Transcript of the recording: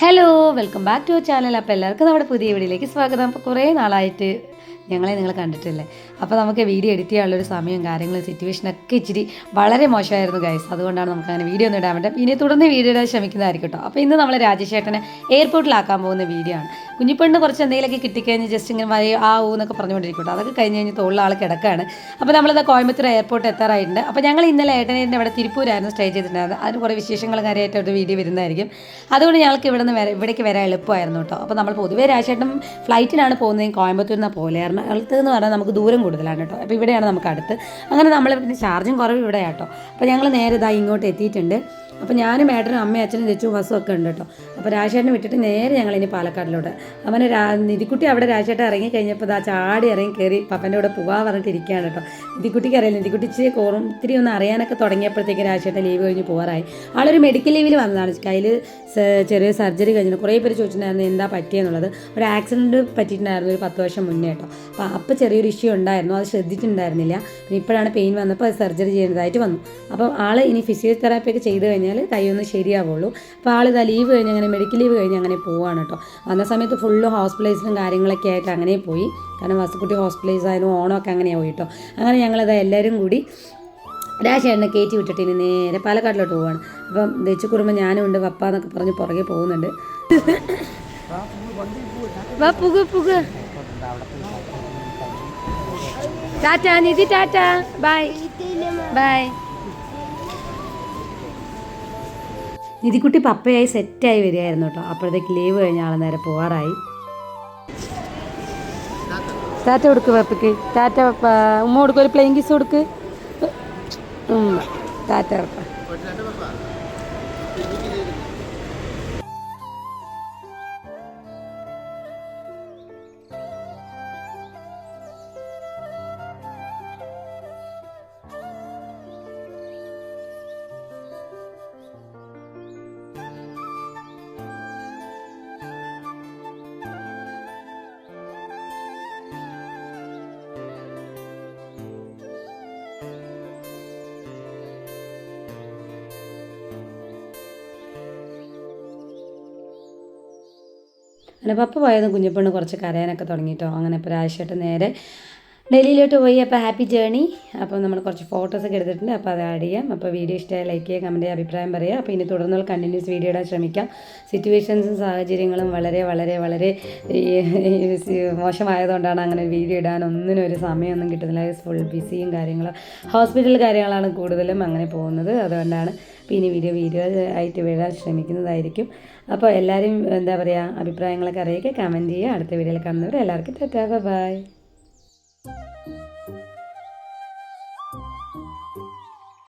Hello welcome back to channel അപ്പോൾ എല്ലാവർക്കും നമ്മുടെ പുതിയ വീഡിയോയിലേക്ക് സ്വാഗതം. അപ്പോൾ കുറേ നാളായിട്ട് ഞങ്ങളെ നിങ്ങൾ കണ്ടിട്ടില്ലേ? അപ്പോൾ നമുക്ക് വീഡിയോ എഡിറ്റ് ചെയ്യാനുള്ളൊരു സമയവും കാര്യങ്ങളും സിറ്റുവേഷനൊക്കെ ഇച്ചിരി വളരെ മോശമായിരുന്നു ഗൈസ് അതുകൊണ്ടാണ് നമുക്ക് അങ്ങനെ വീഡിയോ ഒന്നും ഇടാൻ പറ്റും ഇനി തുടർന്ന് വീഡിയോ ഇടാൻ ശ്രമിക്കുന്നതായിരിക്കും കേട്ടോ. അപ്പോൾ ഇന്ന് നമ്മൾ രാജേഷേട്ടനെ എയർപോർട്ടിലാക്കാൻ പോകുന്ന വീഡിയോ ആണ്. കുഞ്ഞിപ്പെണ്ണ് കുറച്ച് എന്തെങ്കിലുമൊക്കെ കിട്ടിക്കഴിഞ്ഞ് ജസ്റ്റ് ഇങ്ങനെ വഴി ആ ഊ എന്നൊക്കെ പറഞ്ഞുകൊണ്ടിരിക്കും കേട്ടോ അതൊക്കെ കഴിഞ്ഞ് കഴിഞ്ഞ് തോളിൽ ആൾ കിടക്കുകയാണ് അപ്പോൾ നമ്മളിത് കോയമ്പത്തൂർ എയർപോർട്ട് എത്താറായിട്ടുണ്ട്. അപ്പോൾ ഞങ്ങൾ ഇന്നലെ ഏട്ടനെ അവിടെ തിരുപ്പൂരായിരുന്നു സ്റ്റേ ചെയ്തിട്ടുണ്ടായിരുന്നത്. അതിന് കുറേ വിശേഷങ്ങൾ കാര്യമായിട്ട് ഒരു വീഡിയോ വരുന്നതായിരിക്കും. അതുകൊണ്ട് ഞങ്ങൾക്ക് ഇവിടെ നിന്ന് വരെ ഇവിടേക്ക് വരാൻ എളുപ്പമായിരുന്നു കേട്ടോ. അപ്പോൾ നമ്മൾ പൊതുവേ രാജേട്ടൻ ഫ്ലൈറ്റിനാണ് പോകുന്നത്. കോയമ്പത്തൂരിൽ നിന്ന് പോലെ എറണാകുളത്ത് എന്ന് പറഞ്ഞാൽ നമുക്ക് ദൂരം കൂടുതലാണ് കേട്ടോ. അപ്പോൾ ഇവിടെയാണ് നമുക്ക് അടുത്ത്. അങ്ങനെ നമ്മൾ ചാർജും കുറവ് ഇവിടെയാട്ടോ അപ്പോൾ ഞങ്ങൾ നേരെ ഇതാ ഇങ്ങോട്ട് എത്തിയിട്ടുണ്ട്. അപ്പോൾ ഞാനും ഏട്ടനും അമ്മയും അച്ഛനും ചേച്ചും ബസ്സും ഒക്കെ ഉണ്ട് കേട്ടോ. അപ്പോൾ രാജേട്ടനെ വിട്ടിട്ട് നേരെ ഞങ്ങൾ ഇനി പാലക്കാടിലോട്ട്. അവനെ രാ നിധിക്കുട്ടി അവിടെ രാജേട്ടൻ ഇറങ്ങി കഴിഞ്ഞപ്പോൾ ആ ചാടി ഇറങ്ങി കയറി പപ്പന്റെ കൂടെ പോകാൻ പറഞ്ഞിട്ട് ഇരിക്കുകയാണ് കേട്ടോ. നിധിക്കുട്ടിക്ക് അറിയില്ല. നിധിക്കുട്ടി ഇച്ചിരി കോറും ഇത്തിരി ഒന്ന് അറിയാനൊക്കെ തുടങ്ങിയപ്പോഴത്തേക്ക് രാജേട്ടൻ ലീവ് കഴിഞ്ഞ് പോകാറായി ആളൊരു മെഡിക്കൽ ലീവിൽ വന്നതാണ്. കയ്യിൽ ചെറിയ സർജറി കഴിഞ്ഞു കുറേ പേര് ചോദിച്ചിട്ടുണ്ടായിരുന്നു എന്താ പറ്റിയെന്നുള്ളത്. ഒരു ആക്സിഡന്റ് പറ്റിയിട്ടുണ്ടായിരുന്നു ഒരു പത്ത് വർഷം മുന്നേ കേട്ടോ. അപ്പോൾ അപ്പോൾ ചെറിയൊരു ഇഷ്യൂ ഉണ്ടായിരുന്നു. അത് ശ്രദ്ധിച്ചിട്ടുണ്ടായിരുന്നില്ല. ഇപ്പോഴാണ് പെയിൻ വന്നപ്പോൾ സർജറി ചെയ്യേണ്ടതായിട്ട് വന്നു. അപ്പോൾ ആൾ ഇനി ഫിസിയോതെറാപ്പി ഒക്കെ ചെയ്ത് കഴിഞ്ഞാൽ കൈയൊന്ന് ശരിയാവുള്ളൂ. അപ്പോൾ ആൾ ഇതാ ലീവ് കഴിഞ്ഞ് അങ്ങനെ മെഡിക്കൽ ലീവ് കഴിഞ്ഞ് അങ്ങനെ പോവാണ് കേട്ടോ വന്ന സമയത്ത് ഫുള്ള് ഹോസ്പിറ്റലൈസിലും കാര്യങ്ങളൊക്കെ ആയിട്ട് അങ്ങനെ പോയി. കാരണം വസുക്കുട്ടി ഹോസ്പിറ്റലൈസ് ആയാലും ഓണമൊക്കെ അങ്ങനെ പോയി കേട്ടോ അങ്ങനെ ഞങ്ങളിതാ എല്ലാവരും കൂടി രാശേട്ടനെ കയറ്റി വിട്ടിട്ട് ഇനി നേരെ പാലക്കാട്ടിലോട്ട് പോവാണ്. അപ്പം ദച്ചുക്കുറുമ്പ് ഞാനും ഉണ്ട് പപ്പ എന്നൊക്കെ പറഞ്ഞ് പുറകെ പോകുന്നുണ്ട്. Tata Nidhi tata. Bye. Bye. നിധിക്കുട്ടി പപ്പയായി സെറ്റായി വരികയായിരുന്നു കേട്ടോ. അപ്പോഴത്തേക്ക് ലീവ് കഴിഞ്ഞ ആൾ നേരെ പോകാറായി ടാറ്റ കൊടുക്ക് പപ്പയ്ക്ക്. ടാറ്റ ഉമ്മ കൊടുക്കും ഒരു പ്ലെയിൻ കിസ് കൊടുക്ക്. ടാറ്റ പപ്പ അങ്ങനെ പപ്പ പോയതും കുഞ്ഞിപ്പെണ്ണ് കുറച്ച് കരയാനൊക്കെ തുടങ്ങിയിട്ടോ അങ്ങനെ രാജേഷേട്ട് നേരെ ഡൽഹിയിലോട്ട് പോയി അപ്പോൾ ഹാപ്പി ജേണി. അപ്പോൾ നമ്മൾ കുറച്ച് ഫോട്ടോസൊക്കെ എടുത്തിട്ടുണ്ട്. അപ്പോൾ അത് ആഡ് ചെയ്യാം. അപ്പോൾ വീഡിയോ ഇഷ്ടമായി ലൈക്ക് ചെയ്യുക കമന്റ് ചെയ്യുക അഭിപ്രായം പറയുക. അപ്പോൾ ഇനി തുടർന്നുള്ള കണ്ടിന്യൂസ് വീഡിയോ ഇടാൻ ശ്രമിക്കാം. സിറ്റുവേഷൻസും സാഹചര്യങ്ങളും വളരെ വളരെ വളരെ മോശമായതുകൊണ്ടാണ് അങ്ങനെ വീഡിയോ ഇടാൻ ഒന്നിനും ഒരു സമയമൊന്നും കിട്ടുന്നില്ല. ഫുൾ ബിസിയും കാര്യങ്ങളും. ഹോസ്പിറ്റൽ കാര്യങ്ങളാണ് കൂടുതലും അങ്ങനെ പോകുന്നത്. അതുകൊണ്ടാണ് അപ്പോൾ ഇനി വീഡിയോ വീഡിയോ ആയിട്ട് വിടാൻ ശ്രമിക്കുന്നതായിരിക്കും. അപ്പോൾ എല്ലാവരും എന്താ പറയുക അഭിപ്രായങ്ങളൊക്കെ അറിയിക്കുക കമന്റ് ചെയ്യുക. അടുത്ത വീഡിയോയിൽ കാണുന്നവർ എല്ലാവർക്കും ടാറ്റാ ബൈ Thank you.